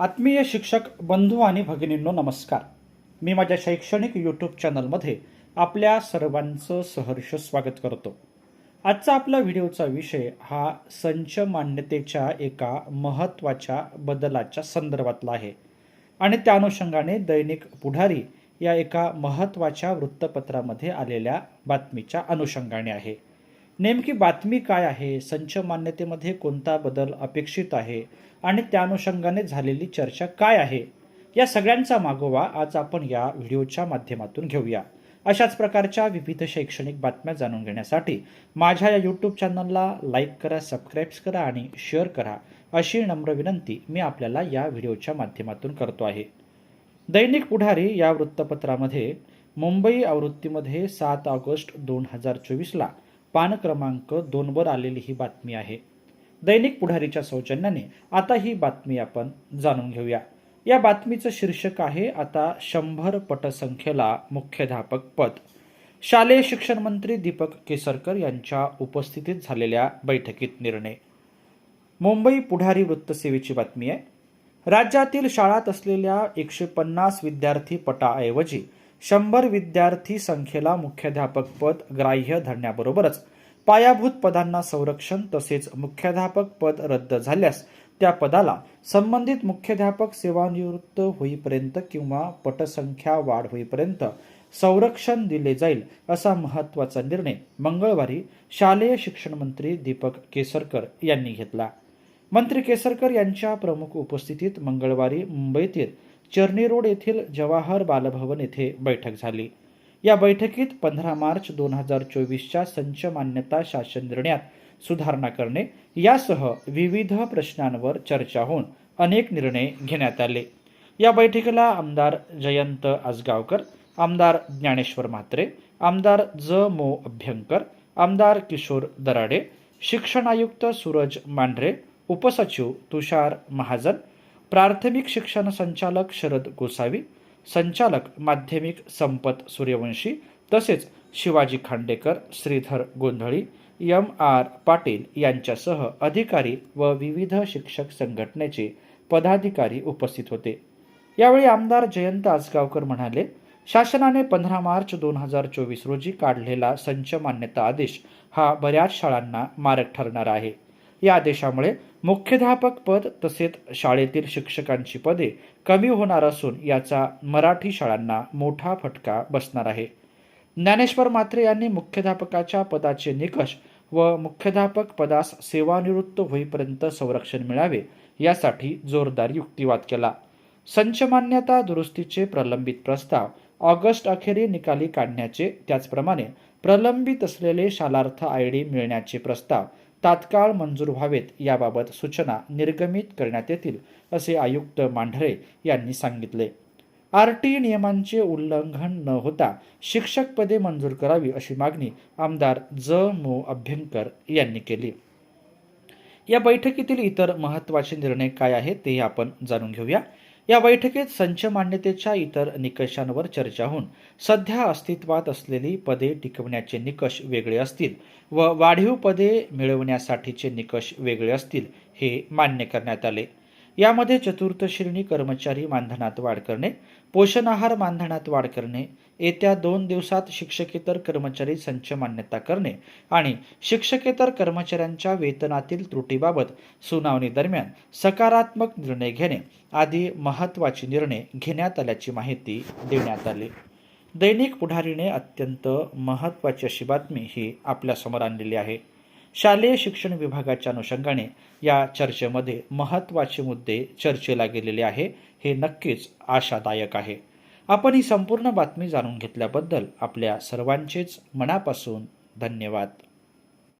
आत्मीय शिक्षक बंधू आणि भगिनींनो नमस्कार. मी माझ्या शैक्षणिक यूट्यूब चॅनलमध्ये आपल्या सर्वांचं सहर्ष स्वागत करतो. आजचा आपला व्हिडिओचा विषय हा संच मान्यतेच्या एका महत्त्वाच्या बदलाच्या संदर्भातला आहे. आणि त्या अनुषंगाने दैनिक पुढारी या एका महत्त्वाच्या वृत्तपत्रामध्ये आलेल्या बातमीच्या अनुषंगाने आहे. नेमकी बातमी काय आहे? संच मान्यतेमध्ये कोणता बदल अपेक्षित आहे? आणि त्या अनुषंगाने झालेली चर्चा काय आहे? या सगळ्यांचा मागोवा आज आपण या व्हिडिओच्या माध्यमातून घेऊया. अशाच प्रकारच्या विविध शैक्षणिक बातम्या जाणून घेण्यासाठी माझ्या या यूट्यूब चॅनलला लाईक करा सबस्क्राईब्स करा आणि शेअर करा अशी नम्र विनंती मी आपल्याला या व्हिडिओच्या माध्यमातून करतो आहे. दैनिक पुढारी या वृत्तपत्रामध्ये मुंबई आवृत्तीमध्ये सात ऑगस्ट दोन हजार चोवीसला पान क्रमांक दोनवर आलेली ही बातमी आहे. दैनिक पुढारीच्या सौजन्याने आता ही बातमी आपण जाणून घेऊया. या बातमीचं शीर्षक आहे आता शंभर पटसंख्येला मुख्याध्यापक पद. शालेय शिक्षण मंत्री दीपक केसरकर यांच्या उपस्थितीत झालेल्या बैठकीत निर्णय. मुंबई पुढारी वृत्तसेवेची बातमी आहे. राज्यातील शाळात असलेल्या एकशे पन्नास विद्यार्थी पटाऐवजी शंभर विद्यार्थी संख्येला मुख्याध्यापक पद ग्राह्य धरण्याबरोबरच पायाभूत पदांना संरक्षण तसेच मुख्याध्यापक पद रद्द झाल्यास त्या पदाला संबंधित मुख्याध्यापक सेवानिवृत्त होईपर्यंत किंवा पटसंख्या वाढ होईपर्यंत संरक्षण दिले जाईल असा महत्त्वाचा निर्णय मंगळवारी शालेय शिक्षण मंत्री दीपक केसरकर यांनी घेतला. मंत्री केसरकर यांच्या प्रमुख उपस्थितीत मंगळवारी मुंबईतील चर्नी रोड येथील जवाहर बालभवन येथे बैठक झाली. या बैठकीत पंधरा मार्च दोन हजार चोवीसच्या संच मान्यता शासन निर्णयात सुधारणा करणे यासह विविध प्रश्नांवर चर्चा होऊन अनेक निर्णय घेण्यात आले. या बैठकीला आमदार जयंत आसगावकर आमदार ज्ञानेश्वर म्हात्रे आमदार ज. मो. अभ्यंकर आमदार किशोर दराडे शिक्षण आयुक्त सूरज मांढरे उपसचिव तुषार महाजन प्राथमिक शिक्षण संचालक शरद गोसावी संचालक माध्यमिक संपत सूर्यवंशी तसेच शिवाजी खांडेकर श्रीधर गोंधळी एम आर पाटील यांच्यासह अधिकारी व विविध शिक्षक संघटनेचे पदाधिकारी उपस्थित होते. यावेळी आमदार जयंत आसगावकर म्हणाले शासनाने पंधरा मार्च दोन हजार चोवीस रोजी काढलेला संच मान्यता आदेश हा बऱ्याच शाळांना मारक ठरणार आहे. या आदेशामुळे मुख्याध्यापक पद तसेच शाळेतील शिक्षकांची पदे कमी होणार असून याचा मराठी शाळांना मोठा फटका बसणार आहे. ज्ञानेश्वर मात्रे यांनी मुख्याध्यापकाच्या पदाचे निकष व मुख्याध्यापक पदास सेवानिवृत्त होईपर्यंत संरक्षण मिळावे यासाठी जोरदार युक्तिवाद केला. संचमान्यता दुरुस्तीचे प्रलंबित प्रस्ताव ऑगस्ट अखेरी निकाली काढण्याचे त्याचप्रमाणे प्रलंबित असलेले शालार्थ आय डी मिळण्याचे प्रस्ताव तात्काळ मंजूर व्हावेत याबाबत सूचना निर्गमित करण्यात येतील असे आयुक्त मांढरे यांनी सांगितले. आर टी नियमांचे उल्लंघन न होता शिक्षक पदे मंजूर करावी अशी मागणी आमदार ज. मो. अभ्यंकर यांनी केली. या बैठकीतील इतर महत्त्वाचे निर्णय काय आहेत ते आपण जाणून घेऊया. या बैठकीत संच मान्यतेच्या इतर निकषांवर चर्चा होऊन सध्या अस्तित्वात असलेली पदे टिकवण्याचे निकष वेगळे असतील व वाढीव पदे मिळवण्यासाठीचे निकष वेगळे असतील हे मान्य करण्यात आले. यामध्ये चतुर्थ श्रेणी कर्मचारी मानधनात वाढ करणे पोषण आहार मानधनात वाढ करणे येत्या दोन दिवसात शिक्षकेतर कर्मचारी संच मान्यता करणे आणि शिक्षकेतर कर्मचाऱ्यांच्या वेतनातील त्रुटीबाबत सुनावणी दरम्यान सकारात्मक निर्णय घेणे आदी महत्त्वाचे निर्णय घेण्यात आल्याची माहिती देण्यात आली. दैनिक पुढारीने अत्यंत महत्त्वाची अशी बातमी ही आपल्यासमोर आणलेली आहे. शालेय शिक्षण विभागाच्या अनुषंगाने या चर्चेमध्ये महत्त्वाचे मुद्दे चर्चेला गेलेले आहे हे नक्कीच आशादायक आहे. आपण ही संपूर्ण बातमी जाणून घेतल्याबद्दल आपल्या सर्वांचेच मनापासून धन्यवाद.